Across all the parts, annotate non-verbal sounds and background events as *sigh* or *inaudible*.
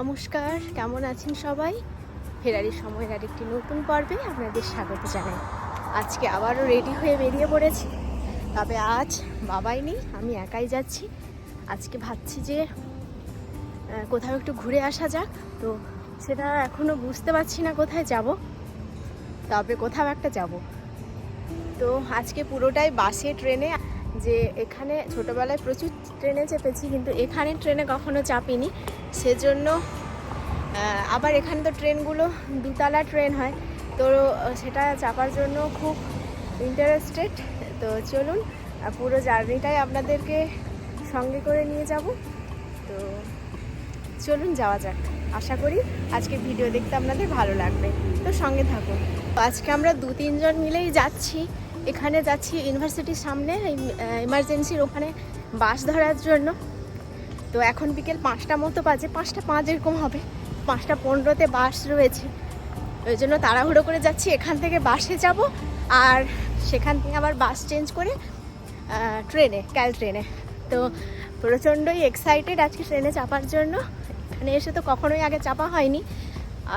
নমস্কার, কেমন আছেন সবাই? ফেরারির সময়ের আরেকটি নতুন পর্বে আপনাদের স্বাগত জানাই। আজকে আবারও রেডি হয়ে বেরিয়ে পড়েছি। তবে আজ বাবাই নেই, আমি একাই যাচ্ছি। আজকে ভাবছি যে কোথাও একটু ঘুরে আসা যাক। তো সেটা এখনও বুঝতে পারছি না কোথায় যাব, তবে কোথাও একটা যাব। তো আজকে পুরোটাই বাসে, ট্রেনে যে এখানে ছোটোবেলায় প্রচুর ট্রেনে চেপেছি, কিন্তু এখানে ট্রেনে কখনো চাপিনি। সেজন্য আবার এখানে তো ট্রেনগুলো দুতলা ট্রেন হয়। তো সেটা চাপার জন্য খুব ইন্টারেস্টেড তো চলুন পুরো জার্নিটাই আপনাদেরকে সঙ্গে করে নিয়ে যাব। তো চলুন যাওয়া যাক। আশা করি আজকে ভিডিও দেখতে আপনাদের ভালো লাগবে। তো সঙ্গে থাকুন। আজকে আমরা দু তিনজন মিলেই যাচ্ছি। এখানে যাচ্ছি ইউনিভার্সিটির সামনে ইমার্জেন্সির ওখানে বাস ধরার জন্য। তো এখন বিকেল পাঁচটা মতো বাজে, পাঁচটা পাঁচ এরকম হবে। পাঁচটা পনেরোতে বাস রয়েছে। ওই জন্য তাড়াহুড়ো করে যাচ্ছি, এখান থেকে বাসে যাব আর সেখান থেকে আবার বাস চেঞ্জ করে ট্রেনে, ক্যাল ট্রেনে। তো প্রচণ্ডই এক্সাইটেড আজকে ট্রেনে চাপার জন্য। এখানে এসে তো কখনোই আগে চাপা হয়নি।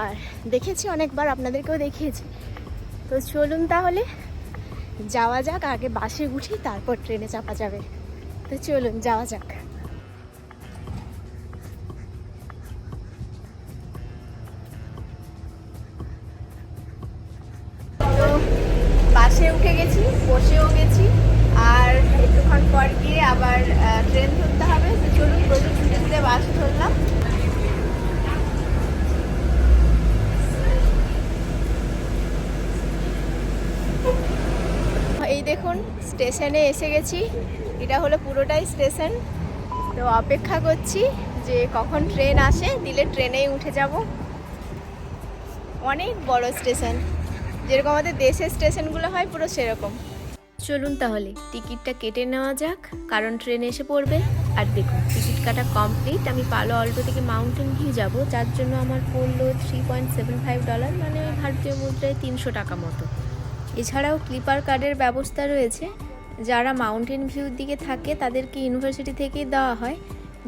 আর দেখেছি অনেকবার, আপনাদেরকেও দেখিয়েছি। তো চলুন তাহলে। যাওয়া যাক আগে বাসে উঠি তারপর ট্রেনে চাপা যাবে। তো চলুন যাওয়া যাক। দেখুন, স্টেশনে এসে গেছি। এটা হলো পুরোটাই স্টেশন। তো অপেক্ষা করছি যে কখন ট্রেন আসে। দিলে ট্রেনেই উঠে যাব। অনেক বড় স্টেশন। যেরকম আমাদের দেশের স্টেশনগুলো হয়, পুরো সেরকম। চলুন তাহলে, টিকিটটা কেটে নেওয়া যাক। কারণ ট্রেন এসে পড়বে। আর দেখুন, টিকিট কাটা কমপ্লিট। আমি পালো অল্টো থেকে মাউন্টেন ভিউ যাব। যার জন্য আমার পড়ল three point seven five dollar মানে ভারতীয় মুদ্রায় তিনশো টাকা মতো। এছাড়াও ক্লিপার কার্ডের ব্যবস্থা রয়েছে। যারা মাউন্টেন ভিউর দিকে থাকে, তাদেরকে ইউনিভার্সিটি থেকেই দেওয়া হয়,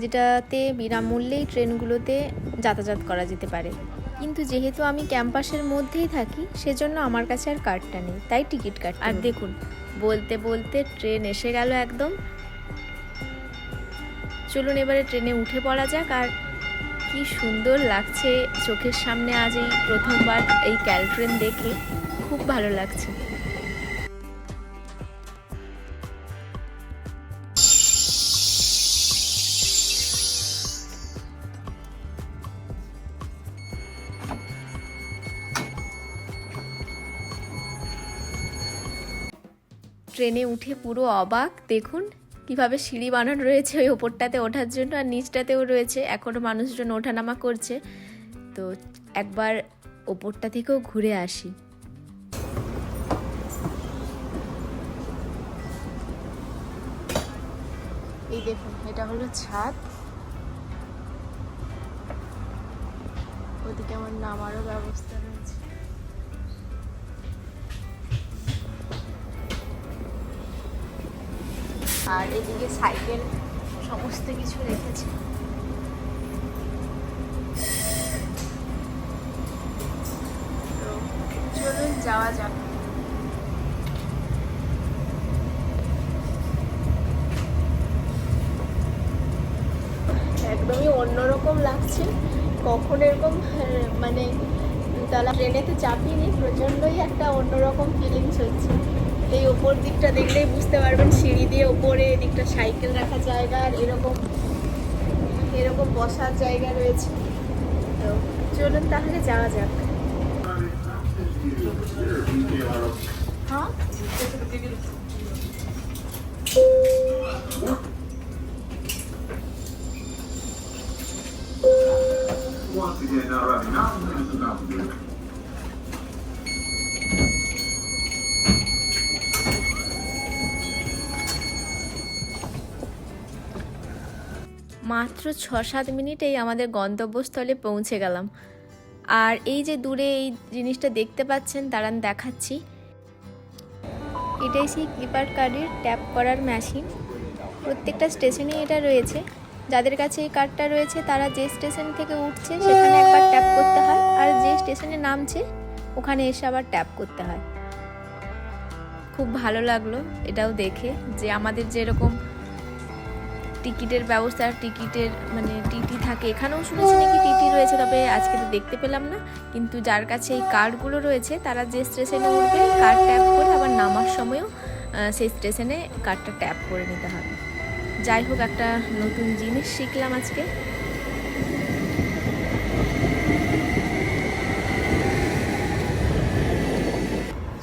যেটাতে বিনামূল্যেই ট্রেনগুলোতে যাতায়াত করা যেতে পারে। কিন্তু যেহেতু আমি ক্যাম্পাসের মধ্যেই থাকি, সেজন্য আমার কাছে আর কার্ডটা নেই, তাই টিকিট কাট আর দেখুন, বলতে বলতে ট্রেন এসে গেল একদম। চলুন এবারে ট্রেনে উঠে পড়া যাক, আর কি সুন্দর লাগছে চোখের সামনে আজ এই প্রথমবার এই ক্যাল ট্রেন দেখে। খুব ভালো লাগছে। ট্রেনে উঠে পুরো অবাক। দেখুন, কীভাবে সিঁড়ি বানানো রয়েছে ওই ওপরটাতে ওঠার জন্য আর নিচটাতেও রয়েছে। এখনও মানুষজন ওঠানামা করছে। তো একবার ওপরটা থেকেও ঘুরে আসি। এটা হলো ছাদ। ওদিকে আমার নামারও ব্যবস্থা রয়েছে। আর এদিকে সাইকেল সমস্ত কিছু রেখেছে। চলুন যাওয়া যাক। অন্যরকম কখন এরকম আহ, মানে দুতলা ট্রেনেতে চাপিনি প্রচণ্ডই একটা অন্যরকম ফিলিংস হচ্ছে। এই ওপর দিকটা দেখলেই বুঝতে পারবেন সিঁড়ি দিয়ে ওপরে এদিকটা সাইকেল রাখার জায়গা আর এরকম এরকম বসার জায়গা রয়েছে। তো চলুন তাহলে যাওয়া যাক। হ্যাঁ? মাত্র ছ সাত মিনিটেই আমাদের গন্তব্যস্থলে পৌঁছে গেলাম। আর এই যে দূরে এই জিনিসটা দেখতে পাচ্ছেন, দাঁড়ান দেখাচ্ছি। এটাই সেই ক্লিপার কার্ডের ট্যাপ করার মেশিন। প্রত্যেকটা স্টেশনে এটা রয়েছে। যাদের কাছে এই কার্ডটা রয়েছে, তারা যে স্টেশন থেকে উঠছে, সেখানে একবার ট্যাপ করতে হয়। আর যে স্টেশনে নামছে, ওখানে এসে আবার ট্যাপ করতে হয়। খুব ভালো লাগল এটাও দেখে যে আমাদের যেরকম টিকিটের ব্যবস্থা, টিকিটের মানে টিটি থাকে। এখানেও শুনেছি নাকি টিটি রয়েছে, তবে আজকে তো দেখতে পেলাম না। কিন্তু যার কাছে এই কার্ডগুলো রয়েছে, তারা যে স্টেশনে উঠবে কার্ড ট্যাপ করে আবার নামার সময়ও সেই স্টেশনে কার্ডটা ট্যাপ করে নিতে হবে। যাই হোক, একটা নতুন জিনিস শিখলাম আজকে।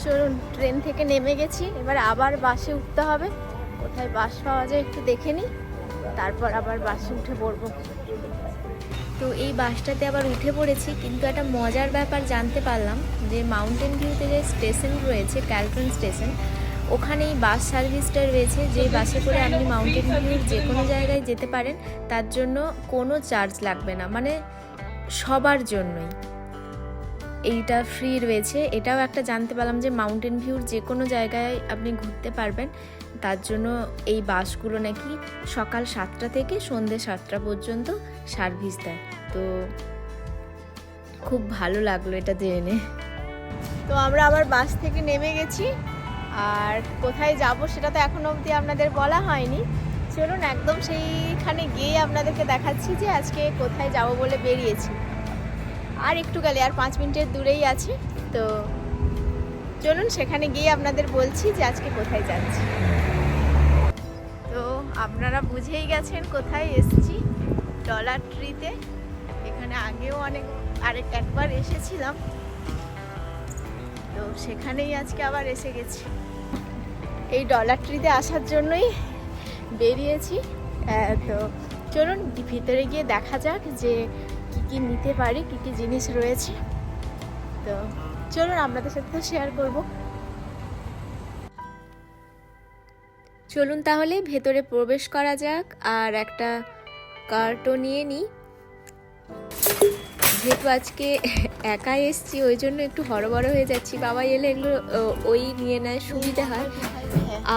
চলুন, ট্রেন থেকে নেমে গেছি। এবার আবার বাসে উঠতে হবে। কোথায় বাস পাওয়া যায় একটু দেখে নিই। তারপর আবার বাসে উঠে পড়ব। তো এই বাসটাতে আবার উঠে পড়েছি, কিন্তু একটা মজার ব্যাপার জানতে পারলাম যে মাউন্টেন ভিউতে যে স্টেশন রয়েছে ক্যালটন স্টেশন ওখানে এই বাস সার্ভিসটা রয়েছে, যে বাসে করে আপনি মাউন্টেন ভিউর যে কোনো জায়গায় যেতে পারেন, তার জন্য কোনো চার্জ লাগবে না মানে সবার জন্যই। এইটা ফ্রি রয়েছে, এটাও একটা জানতে পারলাম যে মাউন্টেন ভিউর যে কোনো জায়গায় আপনি ঘুরতে পারবেন, তার জন্য এই বাসগুলো নাকি সকাল সাতটা থেকে সন্ধ্যে সাতটা পর্যন্ত সার্ভিস দেয়। তো খুব ভালো লাগল এটা জেনে। তো আমরা আবার বাস থেকে নেমে গেছি। আর কোথায় যাব সেটা তো এখনও অবধি আপনাদের বলা হয়নি। চলুন একদম সেইখানে গিয়ে আপনাদেরকে দেখাচ্ছি যে আজকে কোথায় যাব বলে বেরিয়েছি। আর একটু গেলে, আর পাঁচ মিনিটের দূরেই আছে। তো চলুন সেখানে গিয়ে আপনাদের বলছি যে আজকে কোথায় যাচ্ছি। তো আপনারা বুঝেই গেছেন কোথায় এসেছি ডলার ট্রিতে। এখানে আগেও অনেক, আরেক একবার এসেছিলাম। তো সেখানেই আজকে আবার এসে গেছি। এই ডলার ট্রিতে আসার জন্যই বেরিয়েছি। তো চলুন ভিতরে গিয়ে দেখা যাক যে কি কি নিতে পারি, কি কি জিনিস রয়েছে। তো চলুন আপনাদের সাথে তো শেয়ার করব। চলুন তাহলে ভেতরে প্রবেশ করা যাক আর একটা কার্টও নিয়ে নিই। যেহেতু আজকে একা এসছি, ওই জন্য একটু হড়বড় হয়ে যাচ্ছি। বাবা এলে এগুলো ওই নিয়ে নেয় সুবিধা হয়।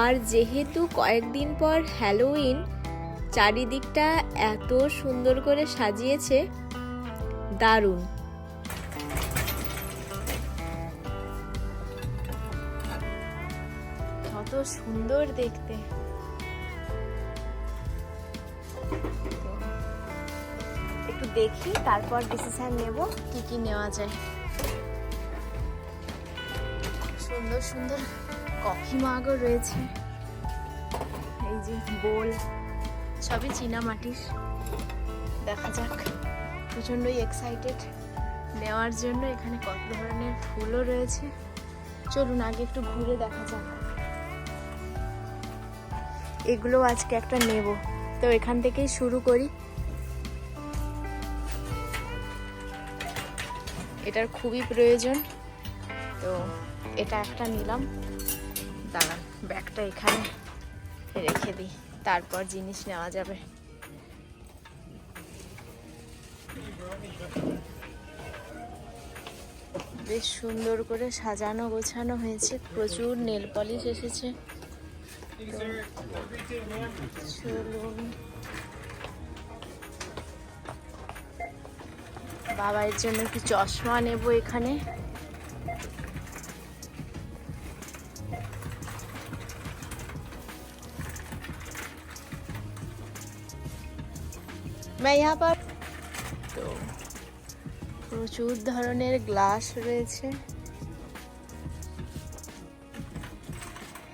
আর যেহেতু কয়েকদিন পর হ্যালোউইন চারিদিকটা এত সুন্দর করে সাজিয়েছে, দারুণ। কত সুন্দর দেখতে। দেখি, তারপর ডিসিশন নেব কি কি নেওয়া যায়। সুন্দর সুন্দর কফি মাগও রয়েছে। এই যে বোল, সবই চীনা মাটির। দেখা যাক, প্রচণ্ডই এক্সাইটেড নেওয়ার জন্য এখানে কত ধরনের ফুলও রয়েছে। চলুন, আগে একটু ঘুরে দেখা যাক। এগুলো আজকে একটা নেব। তো এখান থেকেই শুরু করি। এটার খুবই প্রয়োজন। তো এটা একটা নিলাম। দাঁড়ান ব্যাগটা এখানে রেখে দিই। তারপর জিনিস নেওয়া যাবে। বেশ সুন্দর করে সাজানো গোছানো হয়েছে। প্রচুর নেল পলিশ এসেছে। চলুন। বাবার জন্য কি চশমা নেব এখানে। পর তো, প্রচুর ধরনের গ্লাস রয়েছে।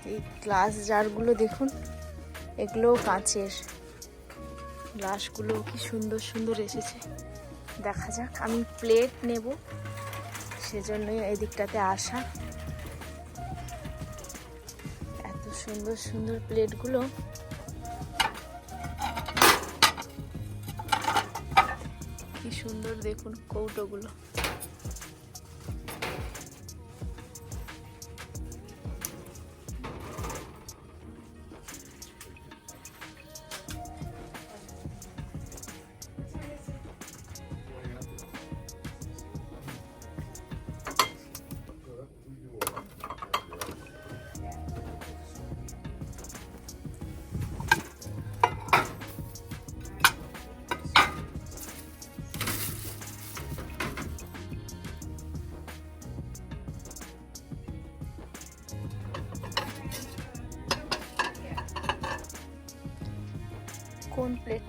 এই গ্লাস জারগুলো দেখুন এগুলো কাঁচের। গ্লাসগুলো কি সুন্দর সুন্দর এসেছে। দেখা যাক, আমি প্লেট নেব। সেজন্যই এই দিকটাতে আসা। এত সুন্দর সুন্দর প্লেটগুলো কি সুন্দর দেখুন কৌটোগুলো।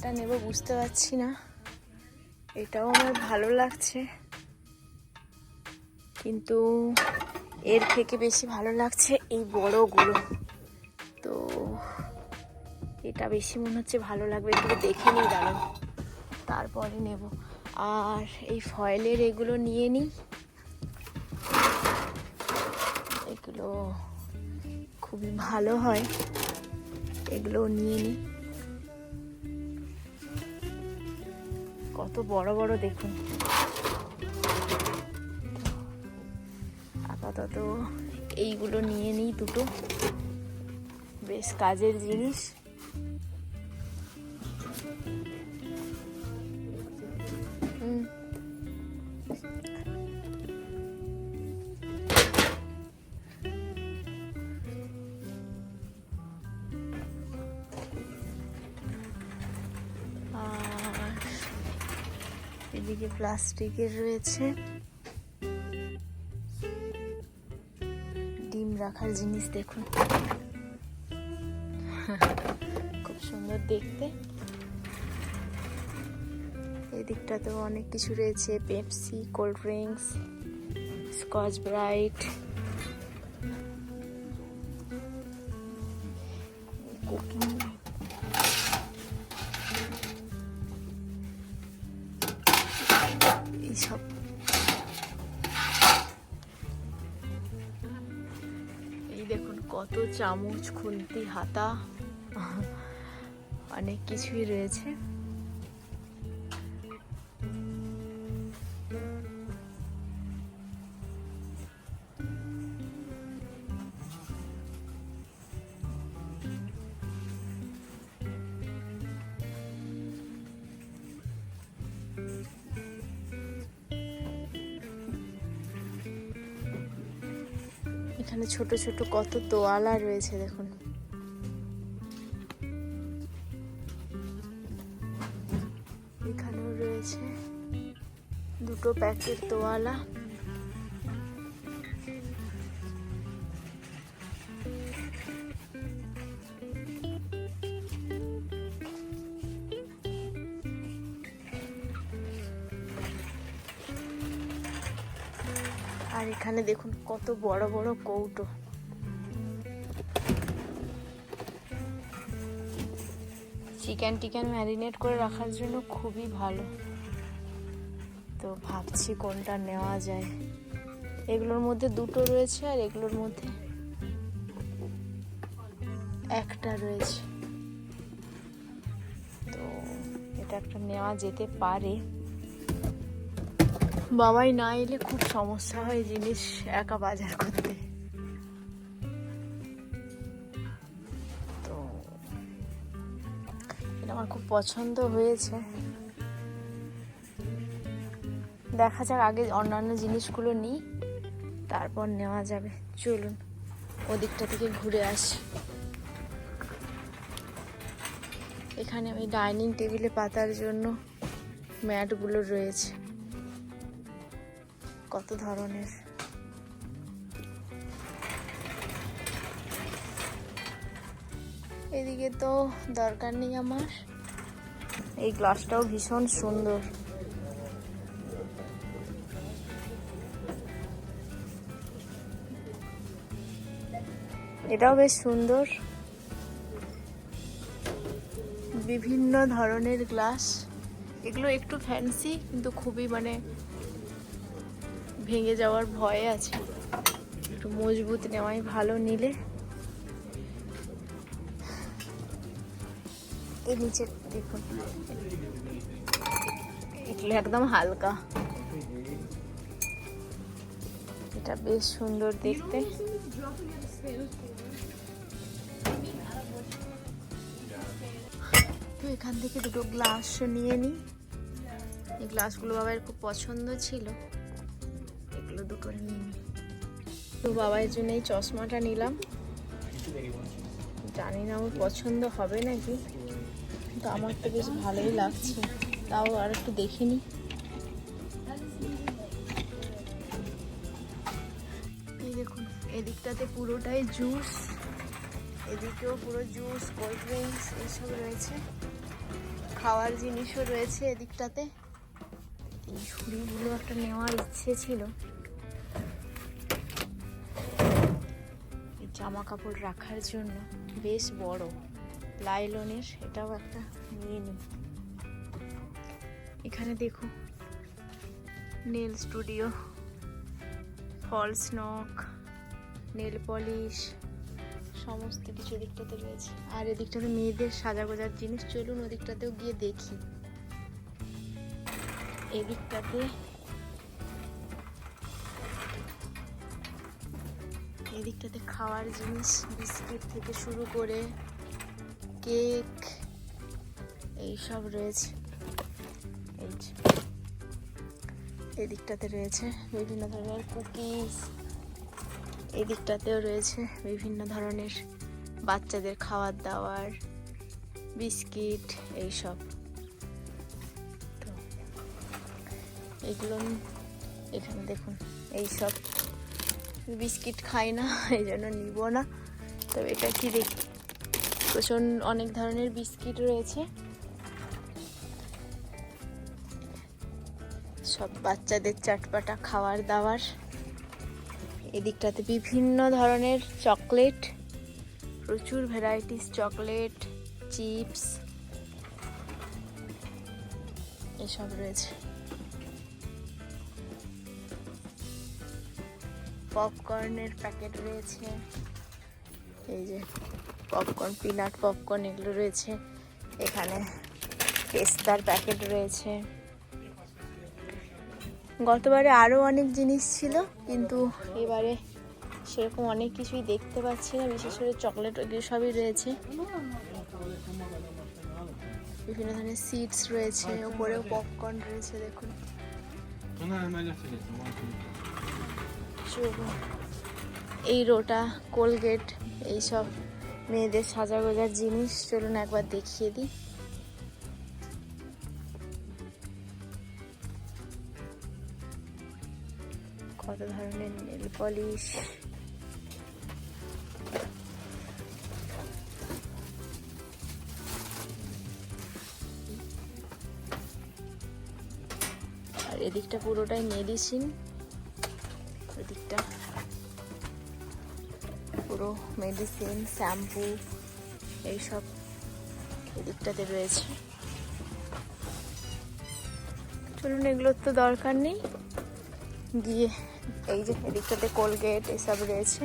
কোন প্লেটটা নেব, বুঝতে পারছি না। এটাও আমার ভালো লাগছে। কিন্তু এর থেকে বেশি ভালো লাগছে এই বড়গুলো। তো এটা বেশি মনে হচ্ছে ভালো লাগবে, একটু দেখে নিই দাঁড়ান তারপরে নেব। আর এই ফয়েলের এগুলো নিয়ে নিই। এগুলো খুবই ভালো হয়। এগুলো নিয়ে নিই। কত বড় বড় দেখুন। আপাতত এইগুলো নিয়ে নিই দুটো। বেশ কাজের জিনিস। এদিকে প্লাস্টিকের রয়েছে। ডিম রাখার জিনিস দেখুন। খুব সুন্দর দেখতে। এদিকটাতেও অনেক কিছু রয়েছে, Pepsi, cold drinks, Scotch Brite. Cooking কত চামচ খুন্তি হাতা অনেক কিছুই রয়েছে। এখানে ছোট ছোট কত দোয়ালা রয়েছে দেখুন। এখানেও রয়েছে দুটো প্যাকেট তোয়ালা। আর এখানে দেখুন কত বড় বড় কৌটো। চিকেন টিকেন ম্যারিনেট করে রাখার জন্য খুবই ভালো। তো ভাবছি কোনটা নেওয়া যায়। এগুলোর মধ্যে দুটো রয়েছে আর এগুলোর মধ্যে একটা রয়েছে। তো এটা একটা নেওয়া যেতে পারে। বাবাই না এলে খুব সমস্যা হয় জিনিস একা বাজার করতে। তো, এটা আমার খুব পছন্দ হয়েছে। দেখা যাক আগে অন্যান্য জিনিসগুলো নিই, তারপর নেওয়া যাবে। চলুন, ওদিকটা থেকে ঘুরে আসি। এখানে আমি ডাইনিং টেবিলে পাতার জন্য ম্যাটগুলো রয়েছে। কত ধরনের? এদিকে তো দরকার নেই আমার। এই গ্লাসটাও ভীষণ সুন্দর। এটাও বেশ সুন্দর। বিভিন্ন ধরনের গ্লাস। এগুলো একটু ফ্যান্সি কিন্তু খুবই মানে ভেঙে যাওয়ার ভয় আছে। একটু মজবুত নেওয়াই ভালো, নিলে। এই নিচে দেখুন। এগুলো একদম হালকা। এটা বেশ সুন্দর দেখতে। তো এখান থেকে দুটো গ্লাস নিয়ে নিই। এই গ্লাসগুলো বাবার খুব পছন্দ ছিল। দুটো তো বাবার জন্য এই চশমাটা নিলাম। জানি না আমার পছন্দ হবে নাকি তো আমার তো বেশ ভালোই লাগছে। তাও আর একটু দেখে নিই। এই দেখুন, এদিকটাতে পুরোটাই জুস এদিকেও পুরো জুস কোল্ড ড্রিঙ্কস এইসব রয়েছে। খাওয়ার জিনিসও রয়েছে এদিকটাতে। এই ঝুড়িগুলো একটা নেওয়ার ইচ্ছে ছিল। জামা কাপড় রাখার জন্য বেশ বড়। লাইলনের এটাও একটা নিয়ে নিই এখানে দেখো, নেল স্টুডিও ফলস নক নেল পলিশ, সমস্ত কিছু এদিকটাতে রয়েছে। আর এদিকটাতে মেয়েদের সাজা গোজার জিনিস। চলুন ওদিকটাতেও গিয়ে দেখি। এদিকটাতে খাওয়ার জিনিস, বিস্কিট থেকে শুরু করে কেক, এইসব রয়েছে। এই যে। এদিকটাতে রয়েছে বিভিন্ন ধরনের কুকিজ। এদিকটাতেও রয়েছে বিভিন্ন ধরনের বাচ্চাদের খাবার দাবার বিস্কিট, এইসব। তো, এগুলো এখানে দেখুন, এইসব। বিস্কিট খাই না, *laughs* এই জন্য নিব না। তবে এটা কি দেখি? প্রচণ্ড অনেক ধরনের বিস্কিট রয়েছে। সব বাচ্চাদের চাটপাটা, খাওয়ার দাওয়ার। এদিকটাতে বিভিন্ন ধরনের চকলেট, প্রচুর ভ্যারাইটিস চকলেট, চিপস, এসব রয়েছে। পপকর্নের প্যাকেট রয়েছে এই যে পপকর্ন পিনাট পপকর্ন এগুলো রয়েছে এখানে পেস্তার প্যাকেট রয়েছে গতবারে আরও অনেক জিনিস ছিল কিন্তু এবারে সেরকম অনেক কিছুই দেখতে পাচ্ছি না বিশেষ করে চকলেট ওগুলো সবই রয়েছে বিভিন্ন ধরনের সিডস রয়েছে ওপরেও পপকর্ন রয়েছে দেখুন। এই রোটা, কোলগেট, এইসব মেয়েদের সাজা গোজার জিনিস, চলুন একবার দেখিয়ে দিই। কত ধরনের নেল পলিশ। আর এদিকটা পুরোটাই মেডিসিন। পুরো মেডিসিন শ্যাম্পু এইসব এদিকটাতে রয়েছে। চলুন, এগুলোর তো দরকার নেই। গিয়ে এই যে এদিকটাতে কোলগেট এসব রয়েছে।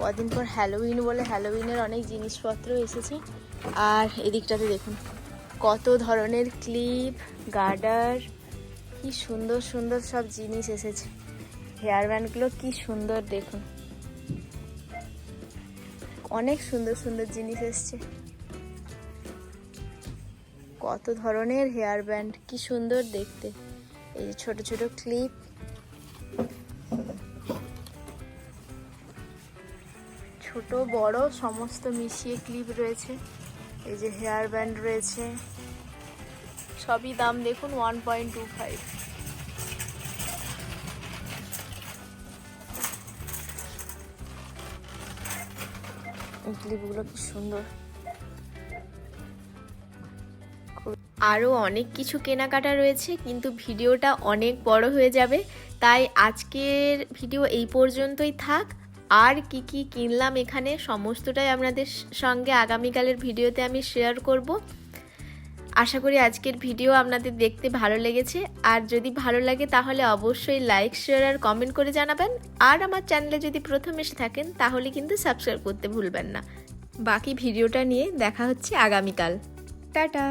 কদিন পর হ্যালোউইন বলে হ্যালোউইনের অনেক জিনিসপত্র এসেছে। আর এদিকটাতে দেখুন, কত ধরনের ক্লিপ গার্ডার কি সুন্দর সুন্দর সব জিনিস এসেছে। হেয়ার ব্যান্ডগুলো কি সুন্দর, দেখুন। অনেক সুন্দর সুন্দর জিনিস এসছে। কত ধরনের হেয়ার ব্যান্ড, কি সুন্দর দেখতে। এই যে ছোট ছোট ক্লিপ। ছোট, বড়, সমস্ত মিশিয়ে ক্লিপ রয়েছে। এই যে হেয়ার ব্যান্ড রয়েছে। সবই দাম দেখুন ওয়ান পয়েন্ট টু ফাইভ ক্লিপগুলো কি সুন্দর। আরও অনেক কিছু কেনাকাটা রয়েছে, কিন্তু ভিডিওটা অনেক বড় হয়ে যাবে। তাই আজকের ভিডিও এই পর্যন্তই থাক। আর কি কি কিনলাম এখানে, সমস্তটাই আপনাদের সঙ্গে আগামীকালের ভিডিওতে আমি শেয়ার করব। আশা করি আজকের ভিডিও আপনাদের দেখতে ভালো লেগেছে। আর যদি ভালো লাগে তাহলে অবশ্যই লাইক শেয়ার আর কমেন্ট করে জানাবেন। আর আমার চ্যানেলে যদি প্রথম এসে থাকেন তাহলে কিন্তু সাবস্ক্রাইব করতে ভুলবেন না। বাকি ভিডিওটা নিয়ে দেখা হচ্ছে আগামীকাল। টাটা!